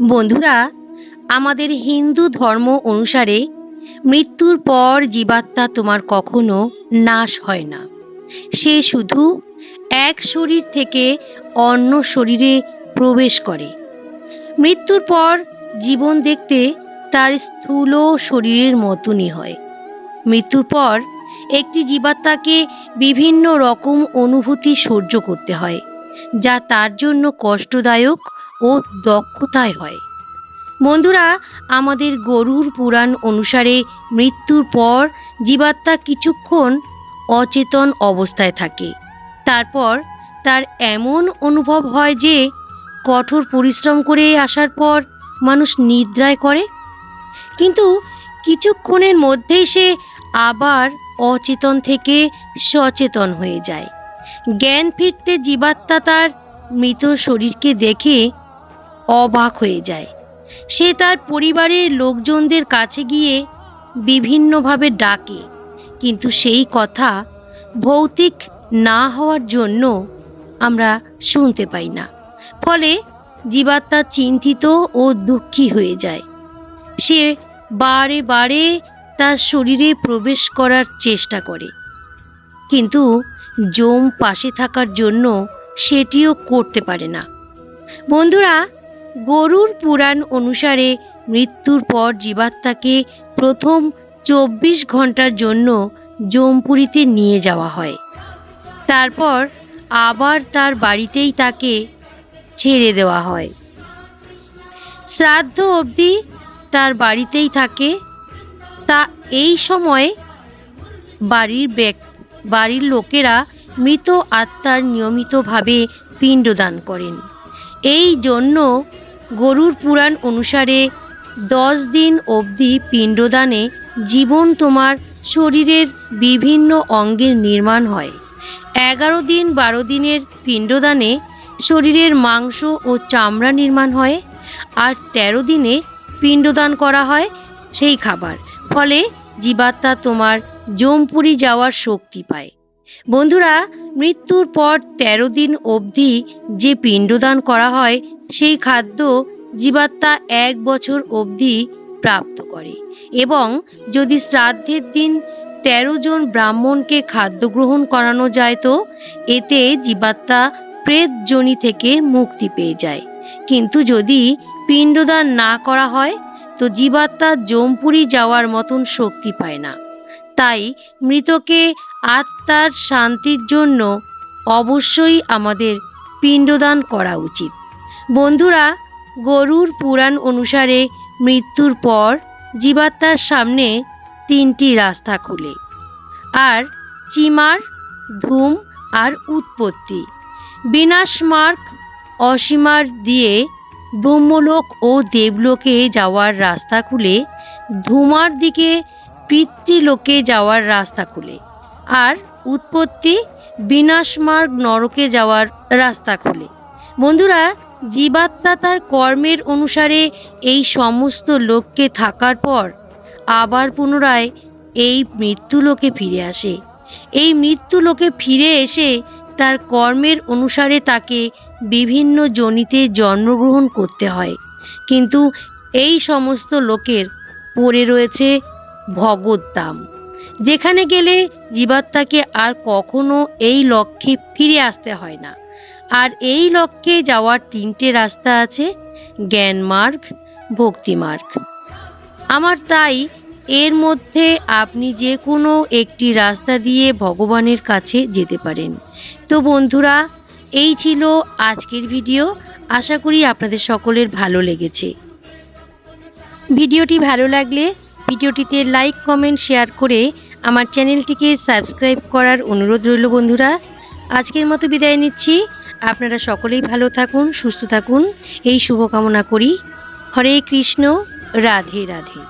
বন্ধুরা, আমাদের হিন্দু ধর্ম অনুসারে মৃত্যুর পর জীবাত্মা তোমার কখনো নাশ হয় না। সে শুধু এক শরীর থেকে অন্য শরীরে প্রবেশ করে। মৃত্যুর পর জীবন দেখতে তার স্থূল শরীরের মতনই হয়। মৃত্যুর পর একটি জীবাত্মাকে বিভিন্ন রকম অনুভূতি সহ্য করতে হয়, যা তার জন্য কষ্টদায়ক ও দক্ষতায় হয়। বন্ধুরা, আমাদের গরুর পুরাণ অনুসারে মৃত্যুর পর জীবাত্মা কিছুক্ষণ অচেতন অবস্থায় থাকে। তারপর তার এমন অনুভব হয় যে, কঠোর পরিশ্রম করে আসার পর মানুষ নিদ্রায় করে। কিন্তু কিছুক্ষণের মধ্যেই সে আবার অচেতন থেকে সচেতন হয়ে যায়। জ্ঞান ফিরতে জীবাত্মা তার মৃত শরীরকে দেখে অবাক হয়ে যায়। সে তার পরিবারের লোকজনদের কাছে গিয়ে বিভিন্নভাবে ডাকে, কিন্তু সেই কথা ভৌতিক না হওয়ার জন্য আমরা শুনতে পাই না। ফলে জীবাত্মা চিন্তিত ও দুঃখী হয়ে যায়। সে বারে বারে তার শরীরে প্রবেশ করার চেষ্টা করে, কিন্তু জম পাশে থাকার জন্য সেটিও করতে পারে না। বন্ধুরা গরুর পুরাণ অনুসারে মৃত্যুর পর জীবাত্মাকে প্রথম চব্বিশ ঘণ্টার জন্য জমপুরিতে নিয়ে যাওয়া হয়। তারপর আবার তার বাড়িতেই তাকে ছেড়ে দেওয়া হয়। শ্রাদ্ধ অবধি তার বাড়িতেই থাকে। তা এই সময় বাড়ির বাড়ির লোকেরা মৃত আত্মার নিয়মিতভাবে পিণ্ডদান করেন। এই জন্য গরুর পুরাণ অনুসারে দশ দিন অবধি পিণ্ডদানে জীবন তোমার শরীরের বিভিন্ন অঙ্গের নির্মাণ হয়। এগারো দিন বারো দিনের পিণ্ডদানে শরীরের মাংস ও চামড়া নির্মাণ হয় আর তেরো দিনে পিণ্ডদান করা হয় সেই খাবার। ফলে জীবাত্মা তোমার জমপুরি যাওয়ার শক্তি পায়। বন্ধুরা মৃত্যুর পর তেরো দিন অবধি যে পিণ্ডদান করা হয়, সেই খাদ্য জীবাত্মা এক বছর অবধি প্রাপ্ত করে। এবং যদি শ্রাদ্ধের দিন তেরো জন ব্রাহ্মণকে খাদ্য গ্রহণ করানো যায় তো, এতে জীবাত্মা প্রেত জনি থেকে মুক্তি পেয়ে যায়। কিন্তু যদি পিণ্ডদান না করা হয়, তো জীবাত্মা জমপুরি যাওয়ার মতন শক্তি পায় না। তাই মৃতকে আত্মার শান্তির জন্য অবশ্যই আমাদের পিণ্ডদান করা উচিত। বন্ধুরা, গরুর পুরাণ অনুসারে মৃত্যুর পর জীবাত্মার সামনে তিনটি রাস্তা খুলে, আর চিমার, ধূম আর উৎপত্তি। বিনাশমার্গ অসীমার দিয়ে ব্রহ্মলোক ও দেবলোকে যাওয়ার রাস্তা খুলে, ধূমার দিকে পিতৃলোকে যাওয়ার রাস্তা খুলে। আর উৎপত্তি বিনাশমার্গ নরকে যাওয়ার রাস্তা খুলে। বন্ধুরা, জীবাত্মা তার কর্মের অনুসারে এই সমস্ত লোককে থাকার পর আবার পুনরায় এই মৃত্যুলোকে ফিরে আসে। এই মৃত্যুলোকে ফিরে এসে তার কর্মের অনুসারে তাকে বিভিন্ন জনিতে জন্মগ্রহণ করতে হয়। কিন্তু এই সমস্ত লোকের পড়ে রয়েছে ভগবদ্ধাম যেখানে গেলে জীবাত্মাকে আর কখনো এই লক্ষ্যে ফিরে আসতে হয় না। আর এই লক্ষ্যে যাওয়ার তিনটে রাস্তা আছে জ্ঞান মার্গ ভক্তি মার্গ আমার তাই এর মধ্যে আপনি যে কোনো একটি রাস্তা দিয়ে ভগবানের কাছে যেতে পারেন। তো বন্ধুরা, এই ছিল আজকের ভিডিও। আশা করি আপনাদের সকলের ভালো লেগেছে। ভিডিওটি ভালো লাগলে ভিডিওটিতে লাইক, কমেন্ট, শেয়ার করে আমার চ্যানেলটিকে সাবস্ক্রাইব করার অনুরোধ রইল বন্ধুরা। আজকের মতো বিদায় নিচ্ছি। আপনারা সকলেই ভালো থাকুন, সুস্থ থাকুন। এই শুভকামনা করি। হরে কৃষ্ণ, রাধে রাধে।